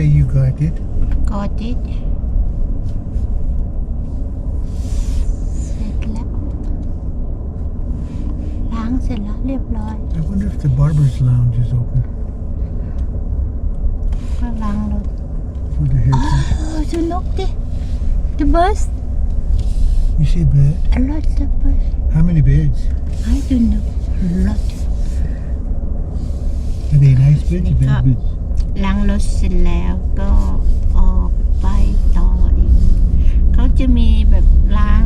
say you got it? Got it. I wonder if the barber's lounge is open ก็ล้างรถ for the haircut. Oh, เออดูนกดิ The bus. You see a bed? a lot of beds. How many beds? I don't know a lot Are they nice beds? Bed, Yeah. beds? ล้างรถเสร็จแล้วก็ออกไปต่ออีเขาจะมีแบบล้าง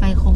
ไปคง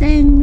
tên